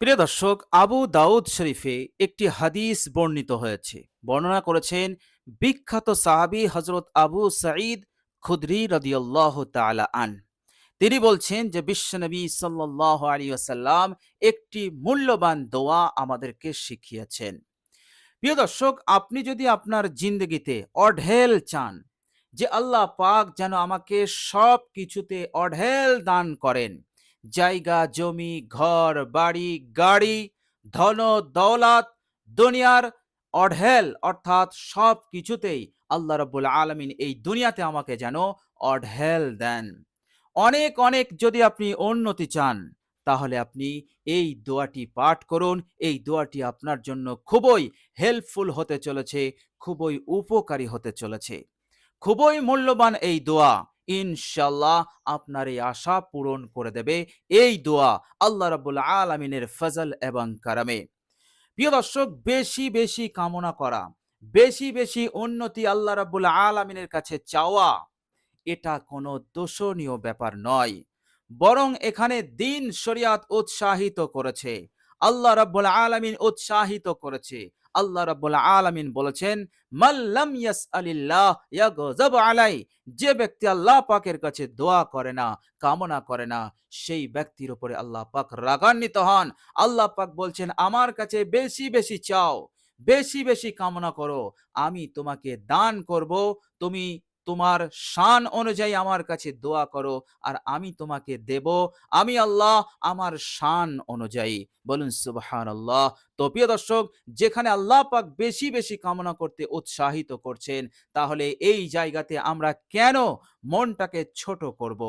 প্রিয় দর্শক, আবু দাউদ শরীফে একটি হাদিস বর্ণিত হয়েছে। বর্ণনা করেছেন বিখ্যাত সাহাবী হজরত আবু সাঈদ খুদরি রদিয়াল্লাহ তালা আন। তিনি বলছেন যে বিশ্বনবী সাল্লাল্লাহু আলাইহি ওয়াসাল্লাম একটি মূল্যবান দোয়া আমাদেরকে শিখিয়েছেন। প্রিয় দর্শক, আপনি যদি আপনার জিন্দগিতে অঢেল চান যে, আল্লাহ পাক যেন আমাকে সব কিছুতে অঢেল দান করেন জায়গা, জমি, ঘর, বাড়ি, গাড়ি, ধন, দৌলত, দুনিয়ার অঢেল, অর্থাৎ সব কিছুতেই আল্লাহ রব্বুল আলমিন এই দুনিয়াতে আমাকে যেন অঢেল দেন। অনেক অনেক যদি আপনি উন্নতি চান, তাহলে আপনি এই দোয়াটি পাঠ করুন। এই দোয়াটি আপনার জন্য খুবই হেল্পফুল হতে চলেছে, খুবই উপকারী হতে চলেছে। খুবই মূল্যবান এই দোয়া। ইনশাল্লাহ আপনার এই আশা পূরণ করে দেবে। এই দোয়া আল্লাহ রাবুল আলমিনের ফজল এবং কারামে। প্রিয় দর্শক, বেশি বেশি কামনা করা, বেশি বেশি উন্নতি আল্লাহ রাবুল আলমিনের কাছে চাওয়া, এটা কোনো দোষণীয় ব্যাপার নয়। বরং এখানে দিন শরিয়াত উৎসাহিত করেছে। আল্লাহ রাব্বুল আলামিন উৎসাহিত করেছে। আল্লাহ রাব্বুল আলামিন বলেছেন মাল্লাম ইয়াসআলিল্লাহ ইয়াগযাব আলাই যে ব্যক্তি আল্লাহ পাকের কাছে দোয়া করে না, কামনা করে না, সেই ব্যক্তির উপরে আল্লাহ পাক রাগান্বিত হন। আল্লাহ পাক বলছেন, আমার কাছে বেশি বেশি চাও, বেশি বেশি কামনা করো, আমি তোমাকে দান করব, তুমি তোমার শান অনুযায়ী আমার কাছে দোয়া করো আর আমি তোমাকে দেব। আমি আল্লাহ আমার শান অনুযায়ী। বলুন সুবহান আল্লাহ তো প্রিয় দর্শক, যেখানে আল্লাহ পাক বেশি বেশি কামনা করতে উৎসাহিত করছেন, তাহলে এই জায়গাতে আমরা কেন মনটাকে ছোট করব।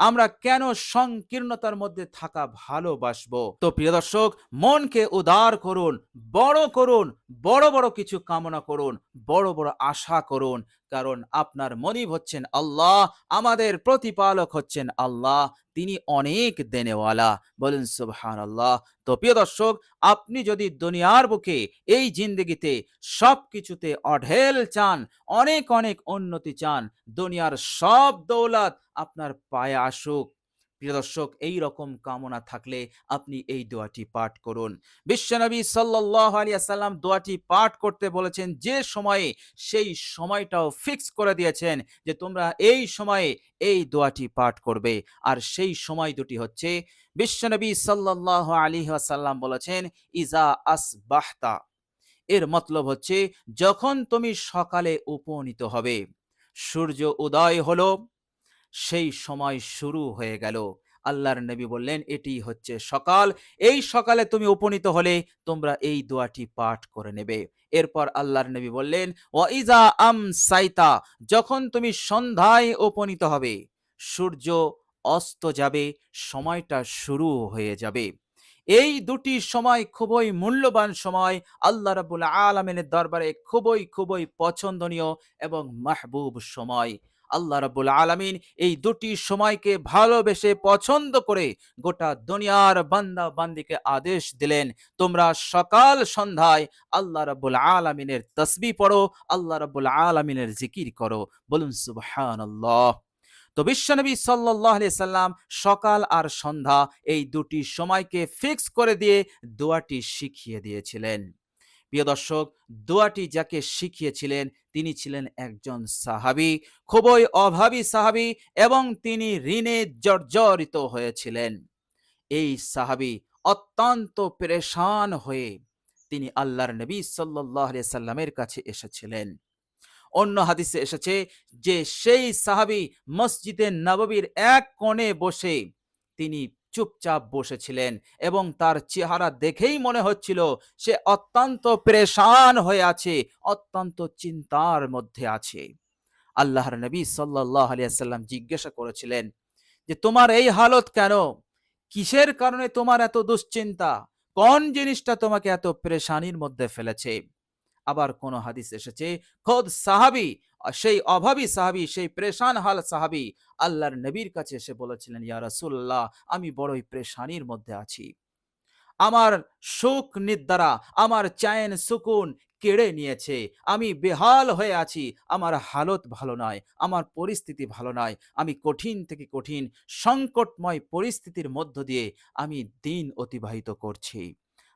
আমরা কেন সংকীর্ণতার মধ্যে থাকা ভালোবাসবো? তো প্রিয় দর্শক, মনকে উদার করুন, বড় করুন, বড় বড় কিছু কামনা করুন, বড় বড় আশা করুন কারণ আপনার মনিব হচ্ছেন আল্লাহ, আমাদের প্রতিপালক হচ্ছেন আল্লাহ, তিনি অনেক দেনেওয়ালা। বলেন সুবহান আল্লাহ তো প্রিয় দর্শক, আপনি যদি দুনিয়ার বুকে এই জিন্দগিতে সব কিছুতে অঢেল চান, অনেক অনেক উন্নতি চান, দুনিয়ার সব দৌলত আপনার পায়ে আসুক। প্রিয় দর্শক, এই রকম কামনা থাকলে আপনি এই দোয়াটি পাঠ করুন। বিশ্বনবী সাল্লাহ আলিয়া সাল্লাম দোয়াটি পাঠ করতে বলেছেন, যে সময়ে সেই সময়টাও ফিক্স করে দিয়েছেন যে তোমরা এই সময়ে এই দোয়াটি পাঠ করবে। আর সেই সময় দুটি হচ্ছে, বিশ্বনবী সাল্লাহ আলী আসাল্লাম বলেছেন, ইজা আস বাহতা এর মতলব হচ্ছে, যখন তুমি সকালে উপনীত হবে, সূর্য উদয় হলো সেই সময় শুরু হয়ে গেল। আল্লাহর নবী বললেন, এটি হচ্ছে সকাল। এই সকালে তুমি উপনীত হলে তোমরা এই দোয়াটি পাঠ করে নেবে। এরপর আল্লাহর নবী বললেন, ওয়াইজা আম সাইতা যখন তুমি সন্ধ্যায় উপনীত হবে, সূর্য অস্ত যাবে, সময়টা শুরু হয়ে যাবে। এই দুটি সময় খুবই মূল্যবান সময়। আল্লাহ রাবুল আলমিনের দরবারে খুবই খুবই পছন্দনীয় এবং মাহবুব সময়। আল্লাহ রাবুল আলমিন এই দুটি সময়কে ভালোবেসে পছন্দ করে গোটা দুনিয়ার বান্দা বান্দিকে আদেশ দিলেন। তোমরা সকাল সন্ধ্যায় আল্লাহ রাবুল আলমিনের তসবি পড়ো, আল্লাহ রাবুল আলমিনের জিকির করো। বলুন সুবহান তো বিশ্বনবী সাল্লাহ সাল্লাম সকাল আর সন্ধ্যা এই দুটি সময়কে ফিক্স করে দিয়ে দোয়াটি শিখিয়ে দিয়েছিলেন। প্রিয় দর্শক, দোয়াটি যাকে শিখিয়েছিলেন, তিনি ছিলেন একজন সাহাবি, খুবই অভাবী সাহাবি এবং তিনি ঋণে জর্জরিত হয়েছিলেন। এই সাহাবি অত্যন্ত পেরেশান হয়ে তিনি আল্লাহর নবী সাল্লাহ সাল্লামের কাছে এসেছিলেন। অন্য হাদিসে এসেছে যে, সেই সাহাবি মসজিদে নববীর এক কোণে বসে তিনি চুপচাপ বসেছিলেন এবং তার চেহারা দেখেই মনে হচ্ছিল সে অত্যন্ত প্রেশান হয়ে আছে, অত্যন্ত চিন্তার মধ্যে আছে। আল্লাহর নবী সাল্লাহ আলিয়াল্লাম জিজ্ঞাসা করেছিলেন যে, তোমার এই হালত কেন? কিসের কারণে তোমার এত দুশ্চিন্তা? কোন জিনিসটা তোমাকে এত প্রেশানির মধ্যে ফেলেছে? আবার কোন হাদিস এসেছে, খোদ সাহাবি, সেই অভাবী সাহাবি, সেই প্রেশান হাল সাহাবি, আল্লাহর নবীর কাছে এসে বলেছিলেন, ইয়া রাসূলুল্লাহ, আমি বড়ই প্রেশানির মধ্যে আছি। আমার সুখ নিদ্রা, আমার চায়েন সুকুন কেড়ে নিয়েছে। আমি বেহাল হয়ে আছি, আমার হালত ভালো নয়, আমার পরিস্থিতি ভালো নয়। আমি কঠিন থেকে কঠিন, সংকটময় পরিস্থিতির মধ্য দিয়ে আমি দিন অতিবাহিত করছি।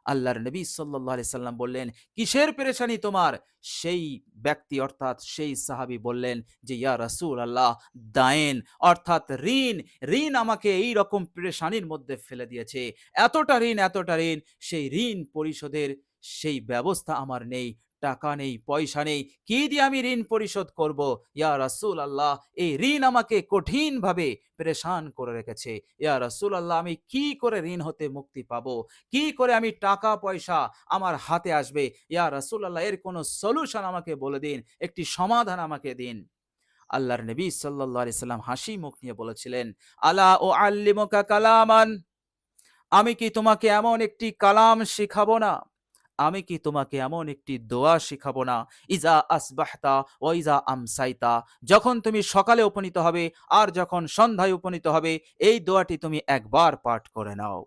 আল্লাহর নবী সাল্লাহ আলি সাল্লাম বললেন, কিসের পেরেশানি তোমার? সেই ব্যক্তি অর্থাৎ সেই সাহাবি বললেন যে, ইয়া রাসূল আল্লাহ দায়েন, অর্থাৎ ঋণ ঋণ আমাকে এই রকম পেরেশানির মধ্যে ফেলে দিয়েছে। এতটা ঋণ এতটা ঋণ, সেই ঋণ পরিশোধের সেই ব্যবস্থা আমার নেই। টাকা নেই, পয়সা নেই, কি দিয়ে আমি ঋণ পরিশোধ করব? ইয়া রাসূল আল্লাহ এই ঋণ আমাকে কঠিনভাবে পেরেশান করে রেখেছে। ইয়া রাসূল আল্লাহ আমি কি করে ঋণ হতে মুক্তি পাবো? কি করে আমি টাকা, পয়সা আমার হাতে আসবে? ইয়া রাসূল আল্লাহ এর কোনো সলিউশন আমাকে বলে দিন, একটি সমাধান আমাকে দিন। আল্লাহর নবী আলাইহি সাল্লাম হাসি মুখ নিয়ে বলেছিলেন, আলা ও আল্লিমুকা কালামান, আমি কি তোমাকে এমন একটি কালাম শিখাবো না? আমি কি তোমাকে এমন একটি দোয়া শিখাবো না? ইজা আসবাহতা ও ইজা আমসাইতা যখন তুমি সকালে উপনীত হবে আর যখন সন্ধ্যায় উপনীত হবে, এই দোয়াটি তুমি একবার পাঠ করে নাও।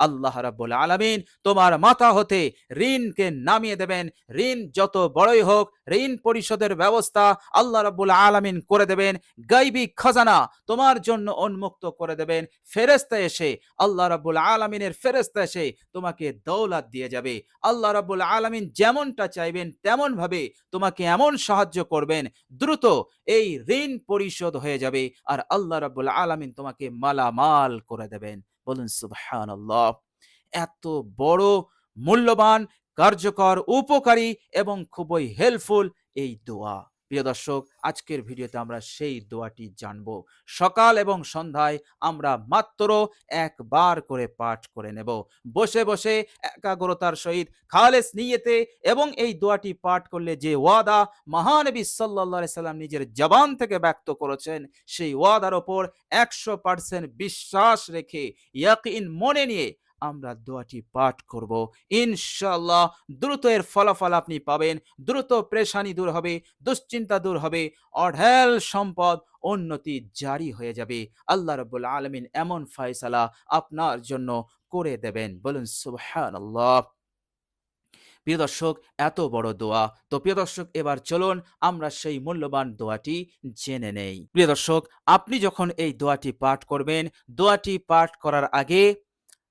আল্লাহ রাব্বুল আলামিন তোমার মাথা হতে ঋণকে নামিয়ে দেবেন। ঋণ যত বড়ই হোক, ঋণ পরিশোধের ব্যবস্থা আল্লাহ রাব্বুল আলামিন করে দেবেন। গাইবি খাজানা তোমার জন্য উন্মুক্ত করে দেবেন। ফেরেস্তা এসে আল্লাহ রাব্বুল আলামিনের ফেরেস্তা এসে তোমাকে দৌলাত দিয়ে যাবে। আল্লাহ রাব্বুল আলামিন যেমনটা চাইবেন তেমন ভাবে তোমাকে এমন সাহায্য করবেন, দ্রুত এই ঋণ পরিশোধ হয়ে যাবে। আর আল্লাহ রাব্বুল আলামিন তোমাকে মালামাল করে দেবেন। বলুন সুবহান এত বড় মূল্যবান কার্যকর উপকারী এবং খুবই হেল্পফুল এই দোয়া। প্রিয় দর্শক, আজকের ভিডিওতে আমরা সেই দোয়াটি জানব। সকাল এবং সন্ধ্যায় আমরা মাত্র একবার করে পাঠ করে নেব। বসে বসে একাগ্রতার সহিত খালেস নিয়েতে এবং এই দোয়াটি পাঠ করলে যে ওয়াদা মহানবী সাল্লা সাল্লাম নিজের জবান থেকে ব্যক্ত করেছেন, সেই ওয়াদার ওপর একশো পার্সেন্ট বিশ্বাস রেখে, ইয়াকিন মনে নিয়ে আমরা দোয়াটি পাঠ করব। ইনশাল্লাহ দ্রুত এর ফলাফল আপনি পাবেন, দ্রুত প্রেশানি দূর হবে, দুশ্চিন্তা দূর হবে, অঢেল সম্পদ উন্নতি জারি হয়ে যাবে। আল্লাহ রব্বুল আলমিন এমন ফয়সালা আপনার জন্য করে দেবেন। বলুন সুবহান আল্লাহ প্রিয় দর্শক, এত বড় দোয়া। তো প্রিয় দর্শক, এবার চলুন আমরা সেই মূল্যবান দোয়াটি জেনে নেই। প্রিয় দর্শক, আপনি যখন এই দোয়াটি পাঠ করবেন, দোয়াটি পাঠ করার আগে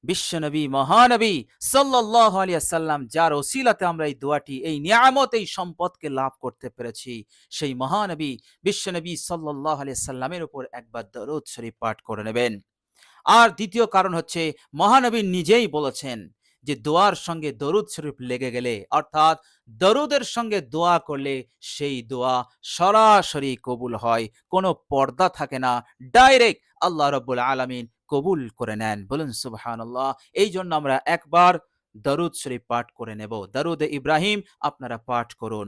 বিশ্বনবী, মহানবী সাল্লাহ আলিয়াল্লাম যার ওসিলাতে আমরা এই দোয়াটি, এই নিয়ামত, এই সম্পদকে লাভ করতে পেরেছি। সেই মহানবী বিশ্বনবী সাল্লাহ আলিয়াল্লামের উপর একবার দরদ শরীফ পাঠ করে নেবেন। আর দ্বিতীয় কারণ হচ্ছে, মহানবী নিজেই বলেছেন যে দোয়ার সঙ্গে দরুদ শরীফ লেগে গেলে, অর্থাৎ দরুদের সঙ্গে দোয়া করলে সেই দোয়া সরাসরি কবুল হয়, কোনো পর্দা থাকে না, ডাইরেক্ট আল্লাহ রব্বুল আলমিন কবুল করে নেন। বলুন সুবহান এই জন্য আমরা একবার দরুদ শরীফ পাঠ করে নেব। দরুদ ইব্রাহিম, আপনারা পাঠ করুন।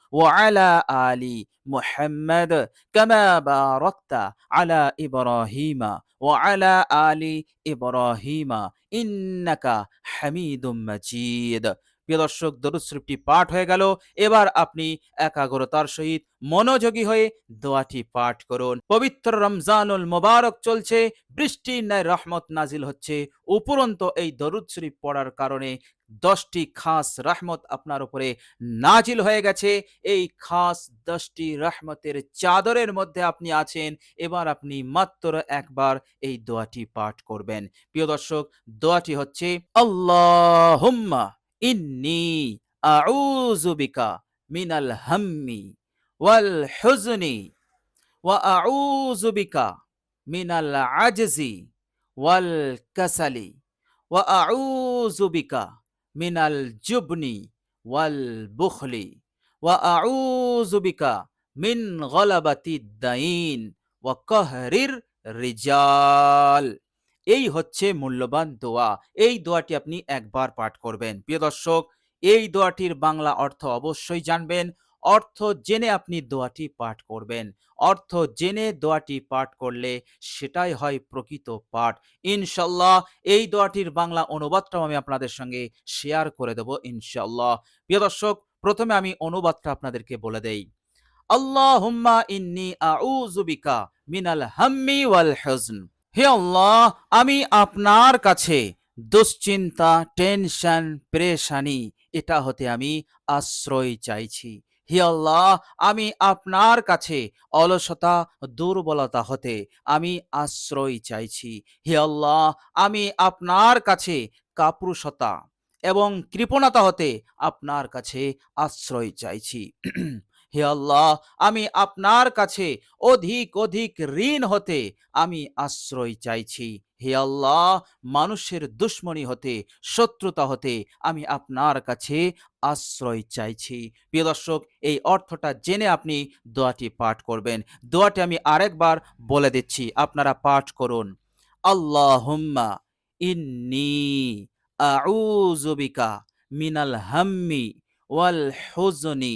দর্শক পাঠ হয়ে গেল। এবার আপনি একাগ্রতার সহিত মনোযোগী হয়ে দোয়াটি পাঠ করুন। পবিত্র রমজানুল মোবারক চলছে। বৃষ্টির ন্যায় রহমত নাজিল হচ্ছে। উপরন্ত এই দরুদ শরীফ পড়ার কারণে দশটি খাস রহমত আপনার উপরে নাজিল হয়ে গেছে। এই খাস দশটি রহমতের চাদরের মধ্যে আপনি আছেন। এবার আপনি মাত্র একবার এই দোয়াটি পাঠ করবেন। প্রিয় দর্শক, দোয়াটি হচ্ছে আল্লাহ ইন্নি আউযু বিকা মিনাল হাম্মি ওয়াল হুজনি ওয়া আউযু বিকা মিনাল আজজি ওয়াল কাসালি ওয়া আউযু বিকা মিনাল জুবনি ওয়াল বুখলি ওয়া আউযু বিকা মিন গলাবাতি দাইন ওয়া কাহরির রিজাল। এই হচ্ছে মূল্যবান দোয়া। এই দোয়াটি আপনি একবার পাঠ করবেন। প্রিয় দর্শক, এই দোয়াটির বাংলা অর্থ অবশ্যই জানবেন। অর্থ জেনে আপনি দোয়াটি পাঠ করবেন। অর্থ জেনে দোয়াটি পাঠ করলে সেটাই হয় প্রকৃত পাঠ। ইনশাল্লাহ এই দোয়াটির বাংলা অনুবাদটাও আমি আপনাদের সঙ্গে শেয়ার করে দেব ইনশাল্লাহ। প্রিয় দর্শক, প্রথমে আমি অনুবাদটা আপনাদেরকে বলে দেই। আল্লাহুম্মা ইন্নি আউযু বিকা মিনাল হাম্মি ওয়াল হুজন। হে আল্লাহ, আমি আপনার কাছে দুশ্চিন্তা, টেনশন, পেরেশানি, এটা হতে আমি আশ্রয় চাইছি। হে আল্লাহ, আমি আপনার কাছে অলসতা, দুর্বলতা হতে আমি আশ্রয় চাইছি। হে আল্লাহ, আমি আপনার কাছে কাপুরুষতা এবং কৃপণতা হতে আপনার কাছে আশ্রয় চাইছি। হে আল্লাহ, আমি আপনার কাছে অধিক অধিক ঋণ হতে আমি আশ্রয় চাইছি। হে আল্লাহ, মানুষের দুশ্মনী হতে, শত্রুতা হতে আমি আপনার কাছে আশ্রয় চাইছি। প্রিয় দর্শক, এই অর্থটা জেনে আপনি দোয়াটি পাঠ করবেন। দোয়াটি আমি আরেকবার বলে দিচ্ছি, আপনারা পাঠ করুন। আল্লাহুম্মা ইন্নি আউযু বিকা মিনাল হাম্মি ওয়াল হুজনি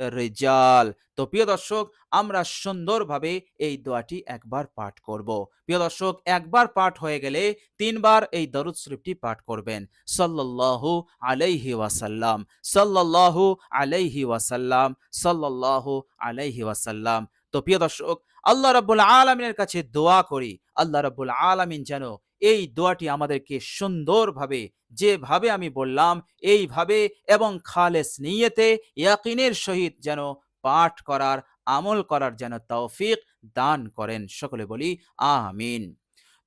রিজাল তো প্রিয় দর্শক, আমরা সুন্দরভাবে এই দোয়াটি একবার পাঠ করব। প্রিয় দর্শক, একবার পাঠ হয়ে গেলে তিনবার এই দরুদ শরীফটি পাঠ করবেন। সাল্লাল্লাহু আলাইহি ওয়াসাল্লাম, সাল্লাল্লাহু আলাইহি ওয়াসাল্লাম, সাল্লাল্লাহু আলাইহি ওয়াসাল্লাম। তো প্রিয় দর্শক, আল্লাহ রাব্বুল আলামিনের কাছে দোয়া করি। আল্লাহ রাব্বুল আলামিন যেন এই দোয়াটি আমাদেরকে সুন্দরভাবে, যেভাবে আমি বললাম, এইভাবে এবং খালেস নিয়েতে, ইয়াকিনের সহিত যেন পাঠ করার, আমল করার যেন তৌফিক দান করেন। সকলে বলি, আমিন।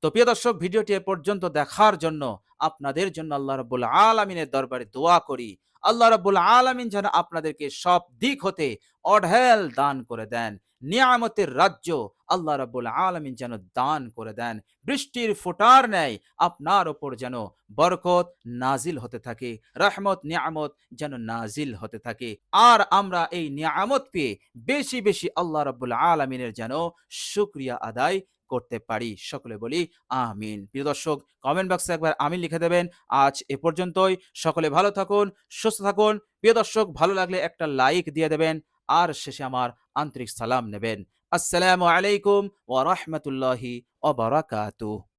তো প্রিয় দর্শক, ভিডিওটি এ পর্যন্ত দেখার জন্য আপনাদের জন্য আল্লাহ রাব্বুল আলামিনের দরবারে দোয়া করি। আল্লাহ রাব্বুল আলামিন যেন আপনাদেরকে সব দিক হতে অঢেল দান করে দেন। নিয়ামতের রাজ্য আল্লাহ রাব্বুল আলামিন যেন দান করে দেন। বৃষ্টির ফোটার ন্যায় আপনার ওপর যেন বরকত নাজিল হতে থাকে। রহমত, নিয়ামত যেন নাজিল হতে থাকে। আর আমরা এই নিয়ামত পেয়ে বেশি বেশি আল্লাহ রাব্বুল আলামিনের যেন শুক্রিয়া আদায় করতে পারি। সকলে বলি, আমিন। প্রিয় দর্শক কমেন্ট বক্সে একবার আমিন লিখে দেবেন। আজ এ পর্যন্তই। সকলে ভালো থাকুন, সুস্থ থাকুন। প্রিয় দর্শক, ভালো লাগলে একটা লাইক দিয়ে দেবেন। আর শেষে আমার আন্তরিক সালাম নেবেন। আসসালামু আলাইকুম ওয়া রাহমাতুল্লাহি ওয়া বারাকাতুহু